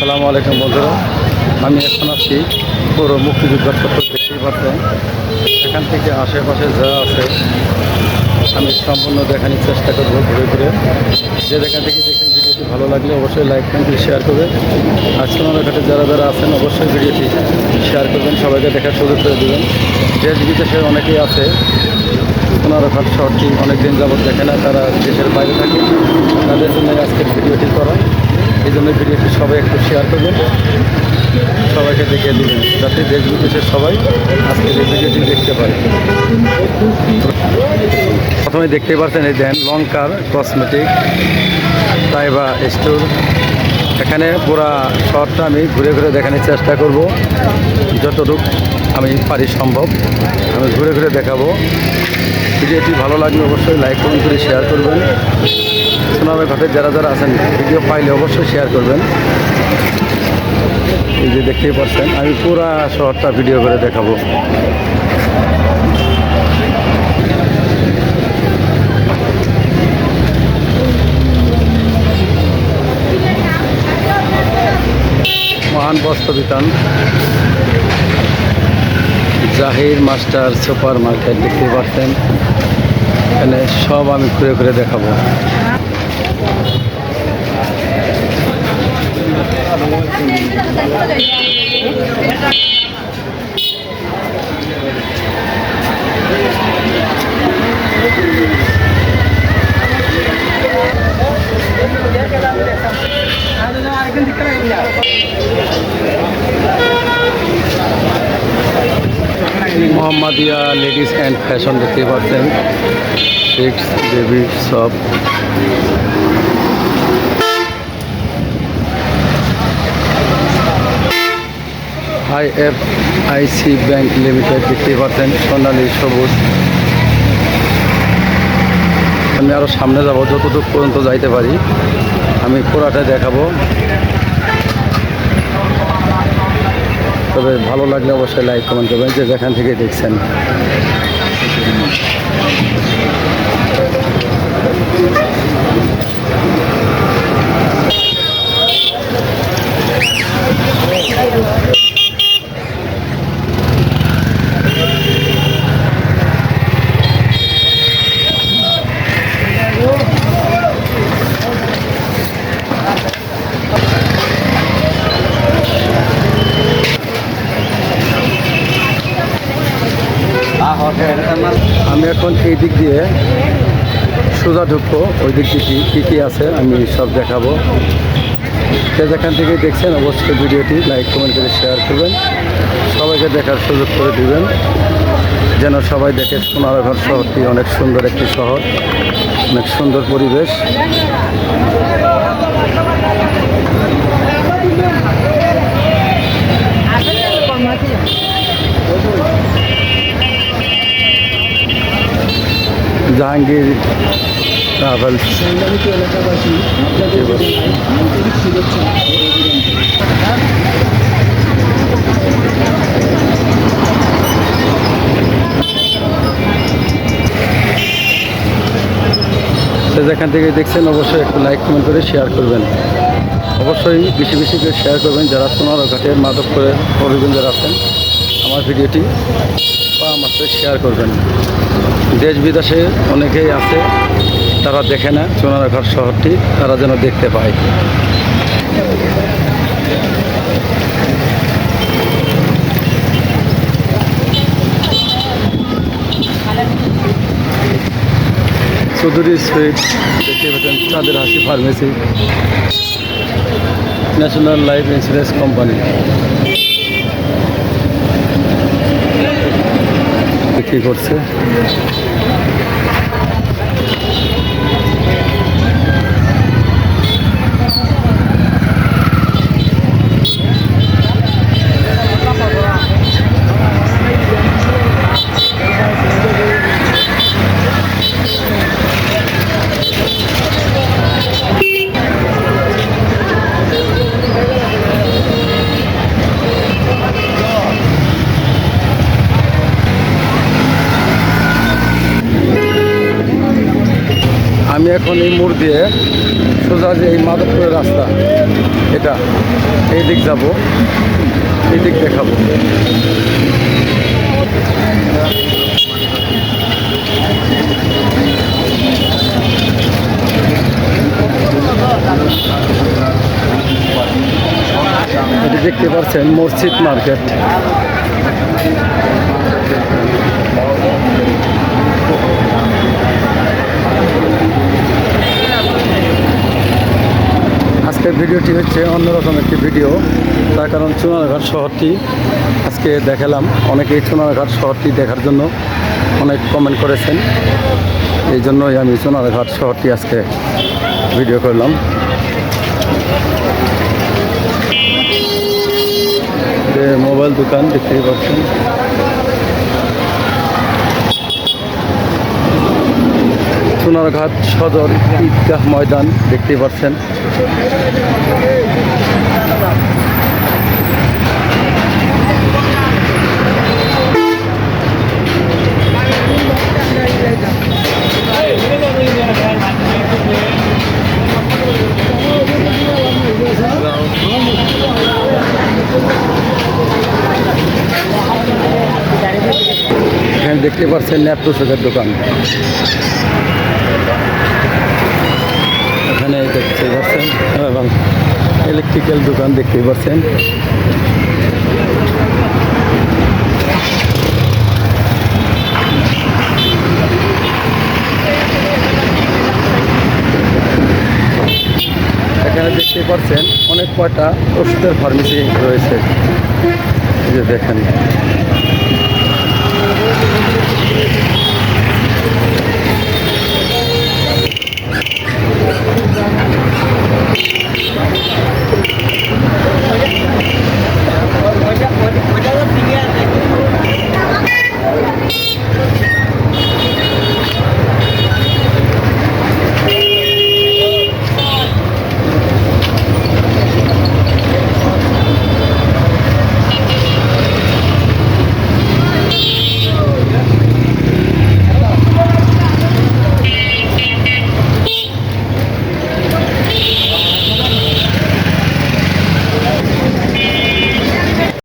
আসসালামু আলাইকুম বন্ধুরা। আমি এখন আছি পুরো মুক্তিযোদ্ধা চত্বর দেখতেই পাচ্ছেন এখান থেকে আশেপাশে যা আছে, আমি সম্পূর্ণ দেখানোর চেষ্টা করব ঘুরে ঘুরে। যে যেখান থেকে দেখেন ভিডিওটি ভালো লাগলে অবশ্যই লাইক কমেন্ট শেয়ার করবেন। আর সোনারঘাটে যারা যারা আছেন, অবশ্যই ভিডিওটি শেয়ার করবেন, সবাইকে দেখার সুযোগ করে দেবেন। দেশ বিদেশের অনেকেই আছে সোনারঘাট শহরটি অনেকদিন যাবৎ দেখে না, তারা দেশের বাইরে থাকে। তাদের জন্য আজকের ভিডিওটি করা। এই জন্য ভিডিওটি সবাই একটু শেয়ার করবেন। সবাইকে দেখিয়ে দেবেন, যাতে দেশ বিদেশের সবাই আজকে এই ভিডিওটি দেখতে পারে। প্রথমে দেখতে পাচ্ছেন এই দেন, লঙ্কার কসমেটিক তাইবা স্টোর এখানে পুরা শহরটা আমি ঘুরে ঘুরে দেখানোর চেষ্টা করব। যতটুকু আমি পারি সম্ভব, আমি ঘুরে ঘুরে দেখাবো। ভিডিওটি ভালো লাগলে অবশ্যই লাইক কমেন্ট করে শেয়ার করবেন। সোনামের ঘাটে যারা যারা আছেন, ভিডিও পাইলে অবশ্যই শেয়ার করবেন। এই যে দেখতেই পাচ্ছেন, আমি পুরা শহরটা ভিডিও করে দেখাবো। Mahan Bastra Bitan Zahir master super market দেখতে পাচ্ছেন। এখানে সব আমি ঘুরে ঘুরে দেখাবো। মোহাম্মদিয়া লেডিস অ্যান্ড ফ্যাশন দেখতে পাচ্ছেন six baby shop I F I C bank limited দেখতে পাচ্ছেন সোনালী, সবুজ। আমি আরও সামনে যাব যতটুকু পর্যন্ত যাইতে পারি। আমি পুরাটা দেখাবো। তবে ভালো লাগলে অবশ্যই লাইক, কমেন্ট করবেন, যে যেখান থেকে দেখছেন। আমি এখন এই দিক দিয়ে সোজা ঢুকবো, ওই দিক দিয়ে কী- কী আছে আমি সব দেখাবো। যে যেখান থেকে দেখছেন, অবশ্যই ভিডিওটি লাইক, কমেন্ট করে শেয়ার করবেন। সবাইকে দেখার সুযোগ করে দিবেন, যেন সবাই দেখে সোনারঘর শহরটি অনেক সুন্দর একটি শহর, অনেক সুন্দর পরিবেশ। জাহাঙ্গীর ট্রাভেলস। যেখান থেকে দেখছেন, অবশ্যই একটু লাইক কমেন্ট করে শেয়ার করবেন। অবশ্যই বেশি বেশি করে শেয়ার করবেন, যারা মাদক করে অভিযোগ আছেন, আমার ভিডিওটি বা আমার সাথে শেয়ার করবেন। দেশ বিদেশে অনেকেই আছে, তারা দেখে না সোনারঘাট শহরটি তারা যেন দেখতে পায়। চৌধুরী সুইট দেখতে পাচ্ছেন, চাঁদের হাসি pharmacy national life insurance company বিক্রি করছে। এখন এই মোড় দিয়ে সোজা যে এই মাধবপুরের রাস্তা, এটা এই দিক যাব এই দিক দেখাবো দেখতে পাচ্ছেন মসজিদ মার্কেট আজকের ভিডিওটি হচ্ছে অন্যরকম একটি ভিডিও। তার কারণ চুনারঘাট শহরটি আজকে দেখালাম। অনেকেই চুনারঘাট শহরটি দেখার জন্য অনেক কমেন্ট করেছেন। এই জন্যই আমি চুনারঘাট শহরটি আজকে ভিডিও করলাম। মোবাইল দোকান দেখতেই পাচ্ছেন। সোনারঘাট সদর ঈদগাহ ময়দান দেখতে পাচ্ছেন। দেখতে পাচ্ছেন ল্যাপ তোষকের দোকান। এখানে দেখতে পাচ্ছেন, এবং ইলেকট্রিক্যাল দোকান দেখতেই পাচ্ছেন। এখানে দেখতে পাচ্ছেন অনেক কয়টা ওষুধের ফার্মেসি রয়েছে। দেখেন।